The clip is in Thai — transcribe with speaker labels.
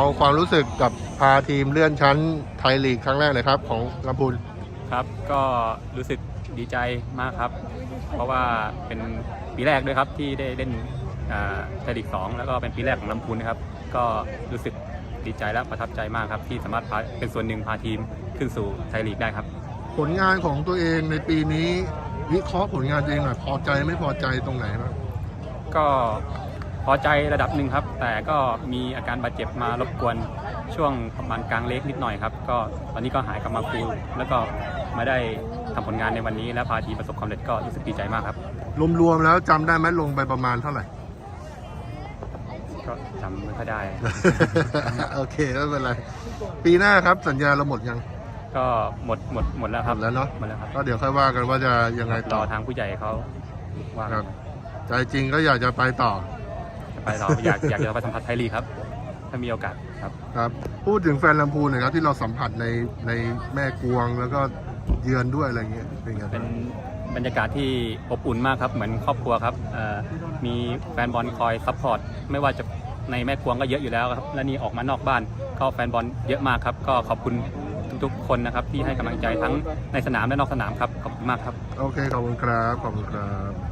Speaker 1: เอาความรู้สึกกับพาทีมเลื่อนชั้นไทยลีกครั้งแรกเลยครับ ของลำพูน
Speaker 2: ครับก็รู้สึกดีใจมากครับ เพราะว่าเป็นปีแรกด้วยครับที่ได้เล่นอ่าไทยลีกสองแล้วก็เป็นปีแรกของลำพูนนะครับ ก็รู้สึกดีใจและประทับใจมากครับ ที่สามารถพาเป็นส่วนหนึ่งพาทีมขึ้นสู่ไทยลีกได้ครับ
Speaker 1: ผลงานของตัวเองในปีนี้ วิเคราะห์ผลงานตัวเองหน่อยพอใจไม่พอใจตรงไหนบ้าง
Speaker 2: ก็พ อใจระดับหนึ่งครับ แต่ก็มีอาการบาดเจ็บมารบกวนช่วงประมาณกลางเล็กนิดหน่อยครับ ก็ตอนนี้ก็หายกลับมาฟูลแล้วก็มาได้ทำผลงานในวันนี้ และพาทีมประสบความสำเร็จก็รู้สึกดีใจมากครับ
Speaker 1: รวมๆแล้วจำได้ไหมลงไปประมาณเท่าไหร่
Speaker 2: ก็จำไม่ค่อยได้
Speaker 1: โอเคไม่เป็นไรปีหน้าครับสัญญาเราหมดยัง
Speaker 2: ก็หมดหมดหมดแล้วครับ
Speaker 1: หมดแล้วเนอะ
Speaker 2: หมดแล้วครับ
Speaker 1: ก็เดี๋ยวค่อยว่ากันว่าจะยังไง
Speaker 2: ร
Speaker 1: ต่
Speaker 2: อ
Speaker 1: อ
Speaker 2: ทางผู้ใหญ่เขาว่า
Speaker 1: ครับใจจริงก็อยากจะไปต่อ
Speaker 2: ไปเราอยากอยากจะไปสัมผัสไทยลีกครับ ถ้ามีโอกาสครับ
Speaker 1: ครับพูดถึงแฟนลำพูนหน่อยครับที่เราสัมผัสในในแม่กวงแล้วก็เยือนด้วยอะไรเงี้ยเป็นไง
Speaker 2: เป็นบรรยากาศที่อบอุ่นมากครับเหมือนครอบครัวครับเอ่อมีแฟนบอลคอยซัพพอร์ตไม่ว่าจะในแม่กวงก็เยอะอยู่แล้วครับและนี่ออกมานอกบ้านก็แฟนบอลเยอะมากครับ ก็ขอบคุณทุกๆคนนะครับที่ให้กำลังใจทั้งในสนามและนอกสนามครับขอบคุณมากครับ
Speaker 1: โอเค ขอบคุณครับ ขอบคุณครับ